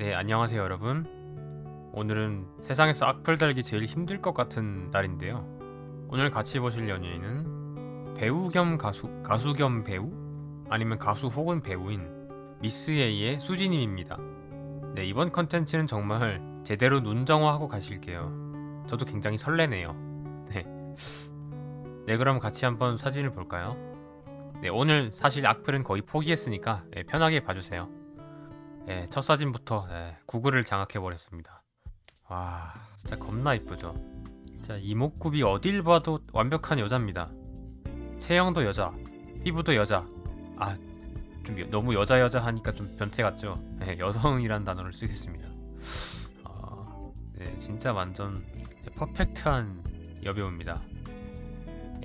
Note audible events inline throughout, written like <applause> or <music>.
네, 안녕하세요, 여러분. 오늘은 세상에서 악플 달기 제일 힘들 것 같은 날인데요. 오늘 같이 보실 연예인은 배우 겸 가수, 가수 겸 배우? 아니면 가수 혹은 배우인 미스 A의 수지님입니다. 네, 이번 컨텐츠는 정말 제대로 눈정화하고 가실게요. 저도 굉장히 설레네요. 네. 네, 그럼 같이 한번 사진을 볼까요? 네, 오늘 사실 악플은 거의 포기했으니까 네, 편하게 봐주세요. 예, 첫 사진부터 예, 구글을 장악해 버렸습니다. 와, 진짜 겁나 이쁘죠. 진짜 이목구비 어딜 봐도 완벽한 여자입니다. 체형도 여자, 피부도 여자. 아, 좀 여- 너무 여자 여자 하니까 좀 변태 같죠. 예, 여성이란 단어를 쓰겠습니다. 아, 네, 진짜 완전 퍼펙트한 여배우입니다.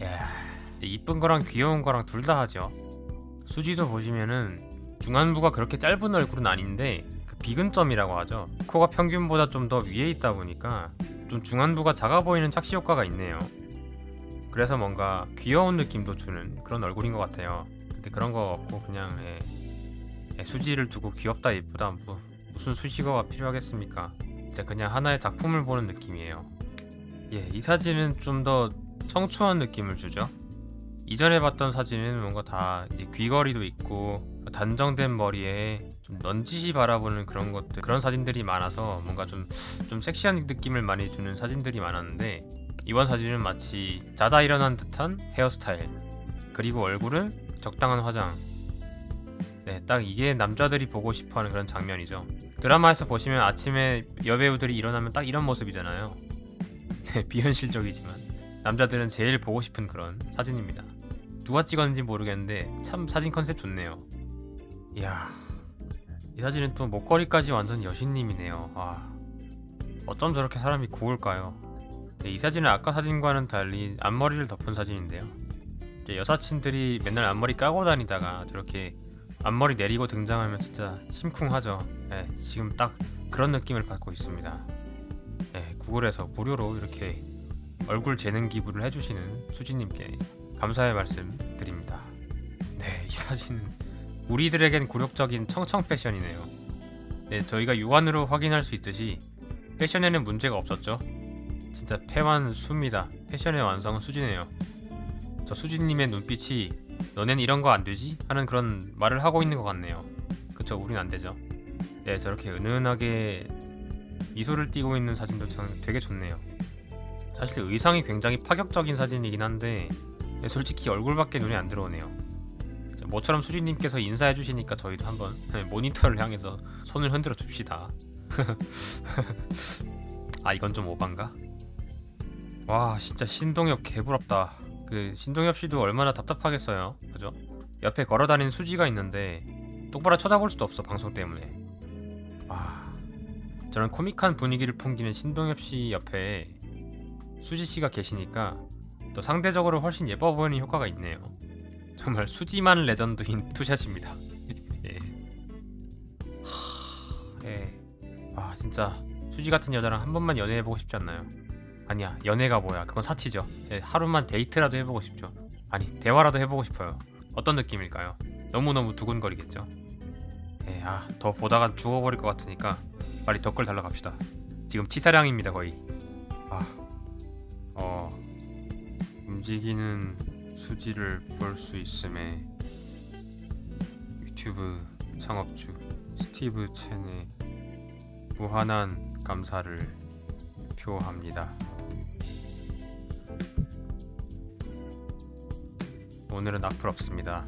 야, 이쁜 거랑 귀여운 거랑 둘 다 하죠. 수지도 보시면은 중안부가 그렇게 짧은 얼굴은 아닌데 그 비근점이라고 하죠. 코가 평균보다 좀 더 위에 있다 보니까 좀 중안부가 작아 보이는 착시 효과가 있네요. 그래서 뭔가 귀여운 느낌도 주는 그런 얼굴인 것 같아요. 근데 그런 거 없고 그냥 예, 예, 수지를 두고 귀엽다 예쁘다 뭐 무슨 수식어가 필요하겠습니까? 진짜 그냥 하나의 작품을 보는 느낌이에요. 예, 이 사진은 좀 더 청초한 느낌을 주죠. 이전에 봤던 사진은 뭔가 다 귀걸이도 있고 단정된 머리에 좀 넌지시 바라보는 그런 것들 그런 사진들이 많아서 뭔가 좀 좀 섹시한 느낌을 많이 주는 사진들이 많았는데 이번 사진은 마치 자다 일어난 듯한 헤어스타일 그리고 얼굴은 적당한 화장. 네 딱 이게 남자들이 보고 싶어하는 그런 장면이죠. 드라마에서 보시면 아침에 여배우들이 일어나면 딱 이런 모습이잖아요. <laughs> 네 비현실적이지만 남자들은 제일 보고 싶은 그런 사진입니다 누가 찍었는지 모르겠는데 참 사진 컨셉 좋네요. 이야 이 사진은 또 목걸이까지 완전 여신님이네요. 와 어쩜 저렇게 사람이 고울까요? 네, 이 사진은 아까 사진과는 달리 앞머리를 덮은 사진인데요. 여사친들이 맨날 앞머리 까고 다니다가 저렇게 앞머리 내리고 등장하면 진짜 심쿵하죠. 네, 지금 딱 그런 느낌을 받고 있습니다. 네, 구글에서 무료로 이렇게 얼굴 재능 기부를 해주시는 수지님께 감사의 말씀 드립니다. 네, 이 사진은 우리들에겐 굴욕적인 청청 패션이네요. 네, 저희가 육안으로 확인할 수 있듯이 패션에는 문제가 없었죠. 진짜 패완 수입니다. 패션의 완성은 수지네요. 저 수지님의 눈빛이 너넨 이런 거 안 되지? 하는 그런 말을 하고 있는 것 같네요. 그쵸, 우린 안 되죠. 네, 저렇게 은은하게 미소를 띠고 있는 사진도 참 되게 좋네요. 사실 의상이 굉장히 파격적인 사진이긴 한데 네, 솔직히 얼굴밖에 눈에 안 들어오네요. 자, 모처럼 수리님께서 인사해 주시니까 저희도 한번 네, 모니터를 향해서 손을 흔들어 줍시다. <laughs> 아 이건 좀 오반가? 와 진짜 신동엽 개부럽다. 그 신동엽 씨도 얼마나 답답하겠어요, 그죠? 옆에 걸어다니는 수지가 있는데 똑바로 쳐다볼 수도 없어 방송 때문에. 와 저런 코믹한 분위기를 풍기는 신동엽 씨 옆에 수지 씨가 계시니까 또 상대적으로 훨씬 예뻐 보이는 효과가 있네요. 정말 수지만 레전드인 투샷입니다. <laughs> 예. 하, 예. 아 진짜 수지 같은 여자랑 한 번만 연애해 보고 싶지 않나요? 아니야 연애가 뭐야 그건 사치죠. 예, 하루만 데이트라도 해보고 싶죠. 아니 대화라도 해보고 싶어요. 어떤 느낌일까요? 너무 너무 두근거리겠죠. 예, 아더 보다가 죽어버릴 것 같으니까 빨리 댓글 달러 갑시다. 지금 치사량입니다 거의. 아, 어. 움직이는 수지를 볼 수 있음에 유튜브 창업주 스티브 첸에 무한한 감사를 표합니다. 오늘은 악플 없습니다.